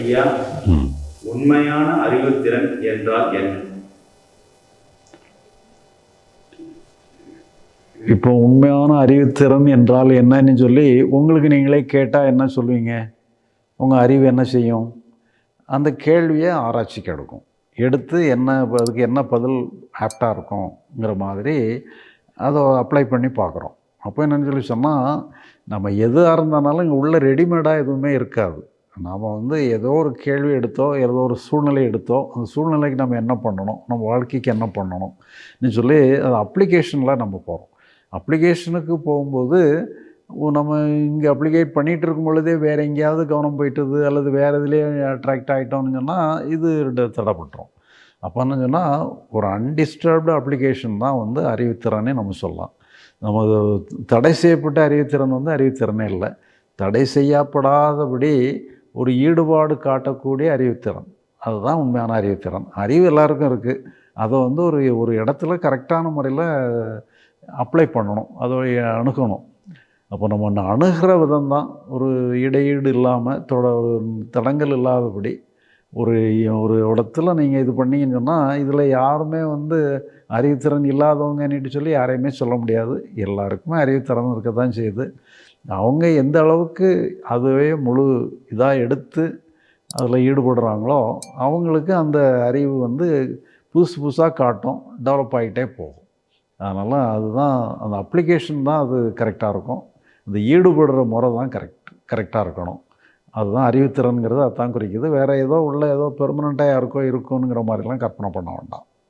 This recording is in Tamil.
ஐயா. உண்மையான அறிவுத்திறன் என்றால் என்ன? இப்போ உண்மையான அறிவுத்திறன் என்றால் என்னன்னு சொல்லி உங்களுக்கு நீங்களே கேட்டால் என்ன சொல்லுவீங்க? உங்கள் அறிவு என்ன செய்யும்? அந்த கேள்வியை ஆராய்ச்சிக்கு எடுக்கும் எடுத்து என்ன அதுக்கு என்ன பதில் ஆப்டாக இருக்கும்ங்கிற மாதிரி அதை அப்ளை பண்ணி பார்க்குறோம். அப்போ என்னன்னு சொல்லி சொன்னால் நம்ம எதுவாக இருந்தாலும் இங்கே உள்ள ரெடிமேடாக எதுவுமே இருக்காது. நாம் வந்து ஏதோ ஒரு கேள்வி எடுத்தோ ஏதோ ஒரு சூழ்நிலை எடுத்தோ அந்த சூழ்நிலைக்கு நம்ம என்ன பண்ணணும்? நம்ம வாழ்க்கைக்கு என்ன பண்ணணும்னு சொல்லி அது அப்ளிகேஷனில் நம்ம போகிறோம் அப்ளிகேஷனுக்கு போகும்போது நம்ம இங்கே அப்ளிகேட் பண்ணிகிட்டு இருக்கும் பொழுதே வேறு எங்கேயாவது கவனம் போயிட்டுது அல்லது வேறு இதுலேயே அட்ராக்ட் ஆகிட்டோம்னு சொன்னால் இது ரெண்டு தடைப்பட்டுரும். அப்போ என்ன சொன்னால் ஒரு அன்டிஸ்டர்ப்டு அப்ளிகேஷன் தான் வந்து அறிவுத்திறனே நம்ம சொல்லலாம். நம்ம தடை செய்யப்பட்ட அறிவுத்திறன் வந்து அறிவுத்திறனே இல்லை. தடை செய்யப்படாதபடி ஒரு ஈடுபாடு காட்டக்கூடிய அறிவுத்திறன். அதுதான் உண்மையான அறிவுத்திறன். அறிவு எல்லாருக்கும் இருக்குது அதை வந்து ஒரு ஒரு இடத்துல கரெக்டான முறையில் அப்ளை பண்ணணும். அதை அணுகணும். அப்போ நம்ம ஒன்று அணுகிற விதம் தான் ஒரு இடையீடு இல்லாமல் தொட ஒரு தடங்கள் இல்லாதபடி ஒரு ஒரு இடத்துல நீங்கள் இது பண்ணீங்கன்னு சொன்னால் இதில் யாருமே வந்து அறிவுத்திறன் இல்லாதவங்கன்னுட்டு சொல்லி யாரையுமே சொல்ல முடியாது. எல்லாருக்குமே அறிவுத்திறன் இருக்க தான் செய்யுது. அவங்க எந்த அளவுக்கு அதுவே முழு இதாக எடுத்து அதில் ஈடுபடுறாங்களோ அவங்களுக்கு அந்த அறிவு வந்து புதுசு புதுசாக காட்டும் டெவலப் ஆகிட்டே போகும். அதனால் அதுதான் அந்த அப்ளிகேஷன் தான் அது கரெக்டாக இருக்கும். இந்த ஈடுபடுற முறை தான் கரெக்ட் கரெக்டாக இருக்கணும். அதுதான் அறிவுத்திறன்கிறது அதான் குறிக்குது. வேறு ஏதோ உள்ள ஏதோ பெர்மனண்ட்டாக யாருக்கோ இருக்கோங்கிற மாதிரிலாம் கற்பனை பண்ண வேண்டாம்.